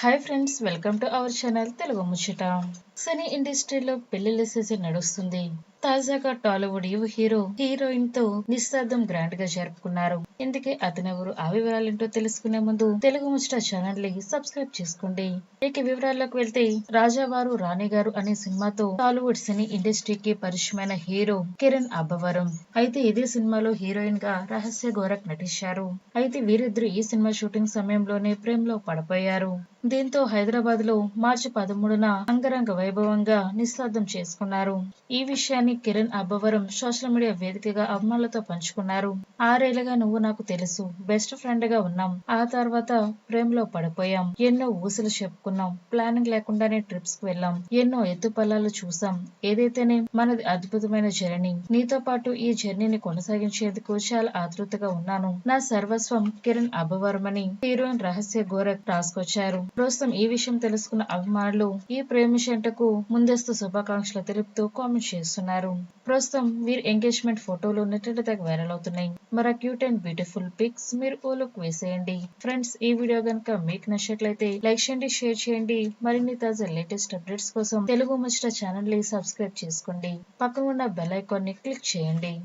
Hi friends welcome to our channel Telugu Mucchata cine ఇండస్ట్రీలో పెళ్ళిళ్ళ season నడుస్తుంది. తాజాగా టాలీవుడ్ యువ హీరో హీరోయిన్తో నిశ్శబ్దం గ్రాండ్గా జరుపుకున్నారు. ఇందుకే అతనెవరు ఆ వివరాలేంటో తెలుసుకునే ముందు తెలుగు ముచ్చట ఛానల్ని సబ్స్క్రైబ్ చేసుకోండి. ఇక వివరాల్లోకి వెళ్తే రాజావారు రాణి గారు అనే సినిమాతో టాలీవుడ్ సినీ ఇండస్ట్రీకి పరిచయమైన హీరో కిరణ్ అబ్బవరం. అయితే ఇదే సినిమాలో హీరోయిన్గా రహస్య గోరక్ నటించారు. అయితే వీరిద్దరు ఈ సినిమా షూటింగ్ సమయంలోనే ప్రేమలో పడిపోయారు. దీంతో హైదరాబాద్లో మార్చి పదమూడున అంగరంగ వైభవంగా నిశ్శబ్దం చేసుకున్నారు. ఈ విషయాన్ని కిరణ్ అబ్బవరం సోషల్ మీడియా వేదికగా అభిమానులతో పంచుకున్నారు. ఆరేళ్ళుగా నువ్వు నాకు తెలుసు. బెస్ట్ ఫ్రెండ్గా ఉన్నాం. ఆ తర్వాత ప్రేమలో పడిపోయాం. ఎన్నో ఊసులు చెప్పుకున్నాం. ప్లానింగ్ లేకుండానే ట్రిప్స్కి వెళ్ళాం. ఎన్నో ఎత్తుపల్లాలు చూసాం. ఏదైతేనే మనది అద్భుతమైన జర్నీ. నీతో పాటు ఈ జర్నీని కొనసాగించేందుకు చాలా ఆతృతగా ఉన్నాను. నా సర్వస్వం కిరణ్ అబ్బవరం అని హీరోయిన్ రహస్య గోరక్ రాసుకొచ్చారు. ప్రస్తుతం ఈ విషయం తెలుసుకున్న అభిమానులు ఈ ప్రేమిషంటకు ముందస్తు శుభాకాంక్షలు తెలుపుతూ కామెంట్ చేస్తున్నారు. ప్రస్తుతం వీరి ఎంగేజ్మెంట్ ఫోటోలు నెట్టిన తెగ వైరల్ అవుతున్నాయి. మరి క్యూట్ అండ్ బ్యూటిఫుల్ పిక్స్ మీరు ఓ లుక్ వేసేయండి. ఫ్రెండ్స్ ఈ వీడియో కనుక మీకు నచ్చినట్లయితే లైక్ చేయండి షేర్ చేయండి. మరిన్ని తాజా లేటెస్ట్ అప్డేట్స్ కోసం తెలుగు ముచ్చట ఛానల్ని సబ్స్క్రైబ్ చేసుకోండి. పక్కన ఉన్న బెల్ ఐకాన్ని క్లిక్ చేయండి.